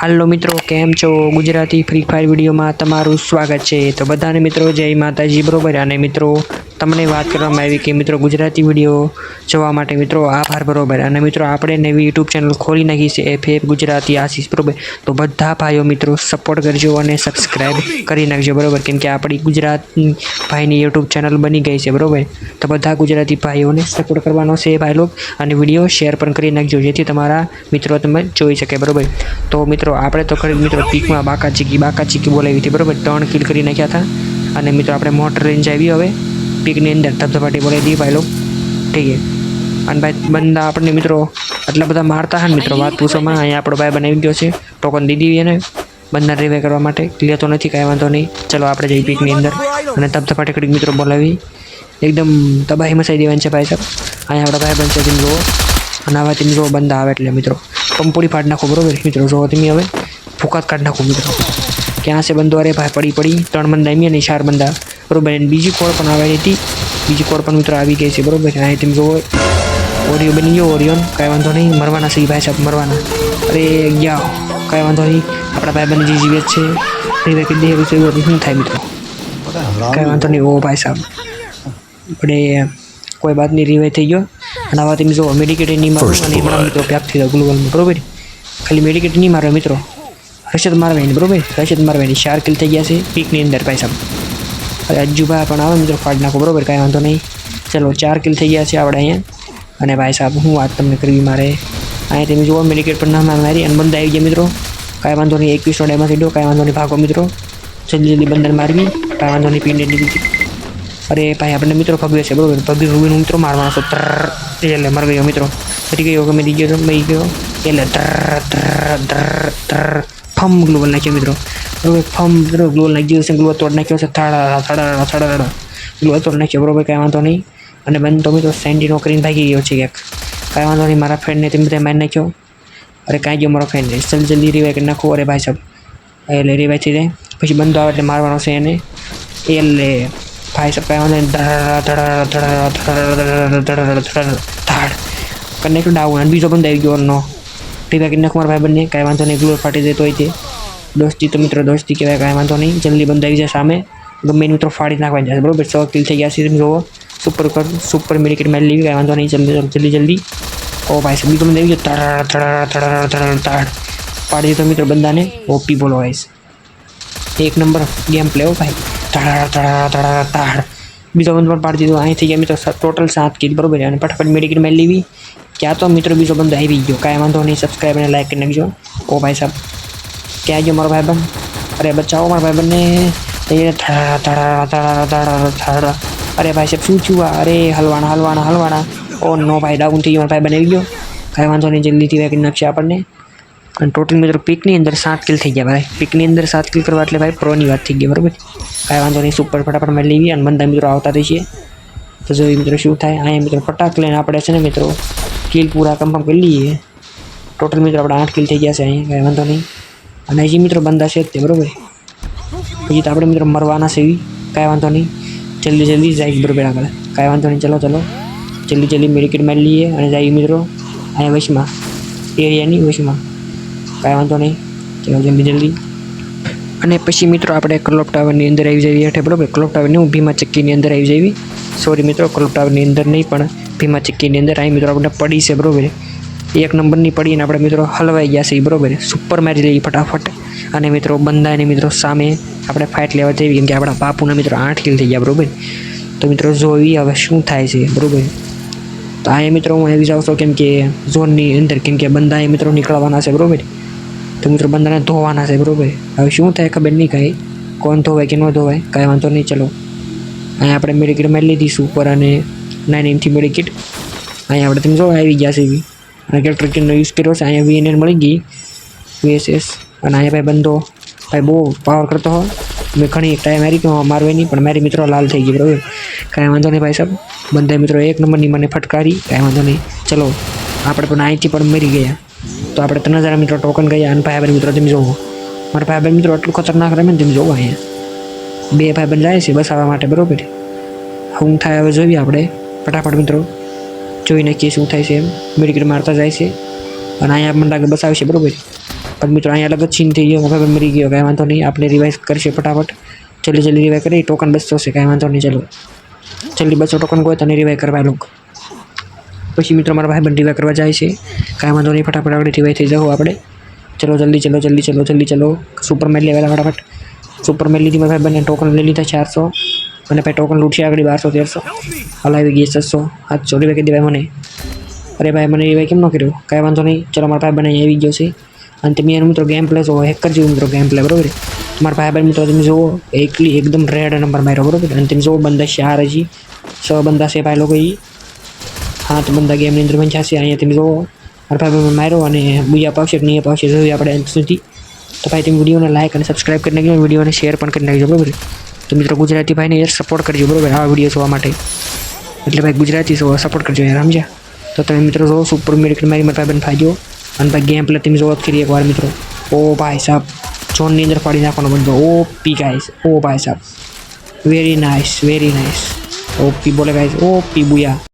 હાલો મિત્રો, કેમ છો? ગુજરાતી ફ્રી ફાયર વિડીયોમાં તમારું સ્વાગત છે. તો બધાને મિત્રો, જય માતાજી, બરોબર? અને મિત્રો તમને વાત કરવામાં આવી કે મિત્રો ગુજરાતી વીડિયો જોવા માટે મિત્રો આભાર બરોબર. અને મિત્રો આપણે નવી યુટ્યુબ ચેનલ ખોલી નાખી છે એફ એફ ગુજરાતી આશીષ બરોબર. તો બધા ભાઈઓ મિત્રો સપોર્ટ કરજો અને સબસ્ક્રાઈબ કરી નાખજો બરોબર. કેમ કે આપણી ગુજરાતની ભાઈની યુટ્યુબ ચેનલ બની ગઈ છે, બરોબર. તો બધા ગુજરાતી ભાઈઓને સપોર્ટ કરવાનો છે ભાઈ લોકો અને વીડિયો શેર પણ કરી નાખજો, જેથી તમારા મિત્રો તમે જોઈ શકે, બરોબર. તો મિત્રો આપણે તો ખરી મિત્રો પીકમાં બાકા ચીકી બાકા ચીકી બોલાવી હતી, બરોબર. ત્રણ કિલ કરી નાખ્યા હતા. અને મિત્રો આપણે મોટર રેન્જ આવી હવે. પીકની અંદર ધબધબાટી બોલાવી દીધી ભાઈ લોગ. ઠીક છે. અને ભાઈ બંદા આપણને મિત્રો આટલા બધા મારતા ને મિત્રો, વાત પૂછોમાં અહીંયા આપણો ભાઈ બનાવી ગયો છે. ટોકન દીધી એને. બંદા રિવે કરવા માટે. લેતો નથી, કાંઈ વાંધો નહીં. ચલો, આપણે જઈએ પીકની અંદર. અને ધબધપાટી કરી મિત્રો બોલાવી. એકદમ તબાહી મચાઈ દેવાની છે ભાઈ સાહેબ. અહીંયા આપણા ભાઈ બનશે તેમ જુઓ. અને આવા તેમ જુઓ બંદા આવે એટલે મિત્રો. કંપોડી ફાડ નાખો, બરોબર? મિત્રો, જુઓ તમે હવે. ફૂકાત કાઢ નાખો, મિત્રો. ક્યાં છે બંદો? અરે ભાઈ, પડી પડી. ત્રણ બંદા એમ અને ચાર બંદા. બરોબર અને બીજી કોળ પણ આવેલી હતી બીજી કોળ પણ મિત્રો આવી ગઈ છે બરોબર અહીં તમે જુઓ ઓરિયો બની ગયો ઓરિયોન કાંઈ વાંધો નહીં મરવાના છે ભાઈ સાહેબ મરવાના. અરે ગયા. કાંઈ વાંધો નહીં આપણા ભાઈ બંને જે જીવે છે. એ વ્યક્તિ દેહ વિશે શું થાય મિત્રો? કાંઈ વાંધો નહીં ઓ ભાઈ સાહેબ. આપણે કોઈ વાત નહીં રિવાઈ થઈ ગયો. અને આવા તમે જો મેડિકેટ નહીં મારો અને મિત્રો પેક થઈ ગયો ગ્લોબલમાં બરોબર? ખાલી મેડિકેટ નહીં મારો મિત્રો. રશદ મારવાની બરોબર? રશદ મારવાની ચાર કિલ થઈ ગયા છે પીકની અંદર ભાઈ સાહેબ. હવે અજ્જુભાઈ પણ આવે મિત્રો ફાડ નાખો, બરોબર? કાંઈ વાંધો નહીં. ચલો, ચાર કિલ થઈ ગયા છે આપણે અહીંયા. અને ભાઈ સાહેબ, હું વાત તમને કરવી મારે? અહીંયા તમે જુઓ મેડિકેટ પણ નામ મારી અને બંધ આવી ગયા મિત્રો. કાંઈ વાંધો નહીં, એકવીસો ડેમાંથી દો, કાંઈ વાંધો નહીં, ભાગો મિત્રો. જલ્દી જલ્દી બંદર મારવી, કાંઈ વાંધો નહીં પીને દીધી અરે ભાઈ આપણે મિત્રો ભગવે છે, બરોબર? ભગવી ભગવીનો મિત્રો મારવાનો છો, ત્રર, એટલે મર ગયો મિત્રો. ફરી ગયો, ગમે ગયો તો મરી ગયો, એટલે ત્રર ત્રર ત્રર, ફમ ગ્લોબલ નાખ્યો મિત્રો. બરોબર ફમ મિત્રો ગ્લુવલ નાખ્યો છે ગ્લુવલ તોડ નાખ્યો છે થાડા થાડા થાડા ગ્લુવલ તોડ નાખ્યો બરોબર કાંઈ વાંધો નહીં અને બંધ તો સેન્ડી નોકરીને કરીને ભાગી ગયો છે ક્યાંક કાંઈ વાંધો નહીં મારા ફ્રેન્ડને તેમ બધા મારી નાખ્યો અરે કાંઈ ગયો મારો ફ્રેન્ડ જલ્દી જલ્દી રિવાય કરી નાખો અરે ભાઈ સાહેબ એટલે રિવાય થઈ જાય પછી બંધો આવે એટલે મારવાનો છે એને એટલે ભાઈ સાહેબ કાંઈ વાંધો નહીં ધડા ધડા ધડા ધડા ધાડ કનેક્ટ ડાઉન બીજો બંધ આવી ગયો નો રિવાય કરી નાખો મારા ભાઈ બંને કાંઈ વાંધો નહીં ગ્લોર ફાટી જતો હોય તે દોસ્તી તો મિત્રો દોસ્તી કહેવાય, કાંઈ વાંધો નહીં. જલ્દી બંધ આવી જાય સામે. ગમે એ મિત્રો ફાડી નાખવાની જશે બરોબર સો કિલ થઈ ગયા છે તમે જોવો. સુપર કર સુપર મેડિકેટ મેળ લેવી, કાંઈ વાંધો નહીં. જલ્દી જલ્દી જલ્દી ઓ ભાઈ સાહેબ બીજો બંધ આવી ગયો ધડ ધડ ધડ ધડ ધડ પાડી દીધો મિત્રો બંદાને ઓપી બોલો વાઈસ એક નંબર ગેમ પ્લે હો ભાઈ. ધડા ધડા ધડા તાડ. બીજો બંધ પણ પાડી દીધો. અહીં થઈ ગયા મિત્રો ટોટલ સાત કિલ બરોબર અને ફટાફટ મેડિકેટ મેળ લેવી. ક્યાં તો મિત્રો બીજો બંધ આવી ગયો. કાંઈ વાંધો નહીં. સબસ્ક્રાઈબ અને લાઈક કરી નાખજો. ઓ ભાઈ સાહેબ. ક્યાં ગયો મારો ભાઈ બંધ અરે બચાવો મારા ભાઈ બંને ધડા ધડા ધડા ધડા ધડા અરે ભાઈ સાહેબ શું થયું આ? અરે હલવાના હલવાના હલવાના ઓ નો ભાઈ ડાઉન થઈ ગયો મારો ભાઈ બની ગયો કાંઈ વાંધો નહીં જલ્દીથી વેકી નાખશે આપણને અને ટોટલ મિત્રો પીકની અંદર સાત કિલ થઈ ગયા ભાઈ પીકની અંદર સાત કિલ કરવા એટલે ભાઈ પ્રોની વાત થઈ ગઈ બરાબર કાંઈ વાંધો નહીં સુપર ફટાફટ મેં લેવી અને બંધા મિત્રો આવતા રહીએ તો જોઈએ મિત્રો શું થાય અહીંયા મિત્રો ફટાક લઈને આપણે છે ને મિત્રો કિલ પૂરા કન્ફર્મ કરી લઈએ ટોટલ મિત્રો આપણે આઠ કિલ થઈ ગયા છે અહીંયા કાંઈ વાંધો નહીં અને હજી મિત્રો બંધા છે જ તે બરાબર. પછી તો આપણે મિત્રો મરવાના છે એવી. કાંઈ વાંધો નહીં. જલ્દી જલ્દી જાય બરોબર આગળ. કાંઈ વાંધો નહીં. ચલો ચલો. જલ્દી જલ્દી મેડિકેટ મારી લઈએ અને જાય મિત્રો અહીંયા વચમાં એરિયાની વચમાં કાંઈ વાંધો નહીં. ચલો, જલ્દી જલ્દી. અને પછી મિત્રો આપણે ક્લોપ ટાવરની અંદર આવી જઈએ એટલે બરોબર? ક્લોપ ટાવરની હું ભીમા ચક્કીની અંદર આવી જઈએ સોરી મિત્રો ક્લોપ ટાવરની અંદર નહીં, પણ ભીમા ચક્કીની અંદર અહીં મિત્રો આપણે પડી છે, બરોબર? એક નંબરની પડીને આપણે મિત્રો હલવાઈ ગયા છે એ બરોબર? સુપર મારી લઈએ ફટાફટ. અને મિત્રો બંધાઈને મિત્રો સામે આપણે ફાઇટ લેવા જઈએ, કેમ કે આપણા બાપુના મિત્રો આઠ કિલ થઈ ગયા, બરાબર? તો મિત્રો જોઈ હવે શું થાય છે, બરાબર? તો અહીંયા મિત્રો, હું આવી જાઉં છું, કેમ કે ઝોનની અંદર, કેમ કે બંદા મિત્રો નીકળવાના છે, બરાબર? તો મિત્રો બંદાને ધોવાના છે, બરોબર? હવે શું થાય ખબર નહીં કાંઈ. કોણ ધોવાય કે ન ધોવાય, કાંઈ વાંધો નહીં, ચલો. અહીંયા આપણે મેડિકેટ મારી લીધી સુપર અને નાઇન એમથી મેડિકેટ અહીંયા આપણે તમે જો આવી ગયા છે એવી અને કેરેક્ટર કિટનો યુઝ કર્યો છે અહીંયા વીએનએન મળી ગઈ વીએસએસ અને અહીંયા ભાઈ બંધો ભાઈ બહુ પાવર કરતો હોય મેં ઘણી ટાઈમ મારી કે મારવે નહીં પણ મારી મિત્રો લાલ થઈ ગઈ બરાબર કાંઈ વાંધો નહીં ભાઈ સાહેબ બંધા મિત્રો એક નંબરની મને ફટકારી કાંઈ વાંધો નહીં ચલો આપણે પણ અહીંથી પણ મરી ગયા તો આપણે ત્રણ હજાર મિત્રો ટોકન ગયા અને ભાઈ મિત્રો તમે જોવો મારા ભાઈ મિત્રો આટલું ખતરનાક રમે ને તમે જોવો અહીંયા બે ભાઈ જાય છે બસાવવા માટે બરોબર શું થાય હવે જોઈએ આપણે ફટાફટ મિત્રો જોઈ નાખીએ શું થાય છે એમ. મેડિકેટ મારતા જાય છે. અને અહીંયા મને લાગે બસાવશે બરોબર. પણ મિત્રો, અહીંયા અલગ જ સીન થઈ ગયો ભાઈ મરી ગયો, કાંઈ વાંધો નહીં. આપણે રિવાઇઝ કરશે ફટાફટ. જલ્દી જલ્દી રિવાઇવ કરી ટોકન બસતો છે કાંઈ વાંધો નહીં, ચલો. જલ્દી બસો ટોકન ગયો, તને રિવાઇવ કરવા લોકો. પછી મિત્રો, મારા ભાઈ બંધ રિવાઇવ કરવા જાય છે. કાંઈ વાંધો નહીં, ફટાફટ આપણે રિવાઇવ થઈ જાઓ આપણે. ચલો, જલ્દી ચલો જલ્દી ચલો જલ્દી, ચલો. સુપર મેલ લેવાલા ફટાફટ. સુપર મેલ લીધી મારા ભાઈ બંને ટોકન લઈ લીધા, ચારસો. અને ભાઈ ટોકન લૂટશે આગળ બારસો તેરસો. હલાવી ગઈ છસો. સાતસો રિવાઇવ કરી દેવાય મને. અરે ભાઈ, મને રિવાઇવ કેમ ન કર્યો? કાંઈ વાંધો નહીં. ચલો, મારા ભાઈ બને આવી ગયો છે. અને તમે મિત્રો ગેમ પ્લે જોવો હેકર જેવું મિત્રો ગેમ પ્લે બરોબર તમારા ભાઈ બહેન મિત્રો, તમે જુઓ, એકલી એકદમ રેડ નંબર માર્યો, બરોબર અને તમે જુઓ, બંદા ચાર હજી. છ બંદા છે ભાઈ લોકો એ હા તો બંદા ગેમની અંદર પણ છે. અહીંયા તમે જુઓ, મારા ભાઈ બહેન માર્યો અને બીજા પાવશે કે નહીં પાવશે જોઈએ આપણે અંત સુધી. તો ભાઈ, તમે વિડીયોને લાઈક અને સબસ્ક્રાઈબ કરી નાખજો, વિડીયોને શેર પણ કરી નાખજો, બરોબર તો મિત્રો ગુજરાતી ભાઈને યાર સપોર્ટ કરજો બરોબર, આ વીડિયો જોવા માટે. એટલે ભાઈ ગુજરાતી જો સપોર્ટ કરજો યાર, સમજ્યા? તો તમે મિત્રો જો સુપર મેડિકલ મારી મારા ભાઈ ફાયદો. અને ભાઈ ગેમ પ્લે તમે જોવો જ કરી એકવાર મિત્રો. ઓ ભાઈ સાહેબ ઝોનની અંદર પાડી નાખવાનો બંધો ઓ પી ગાઈસ ઓ ભાઈ સાહેબ વેરી નાઇસ વેરી નાઇસ ઓ પી બોલે ગાઈસ ઓ પી બુયા.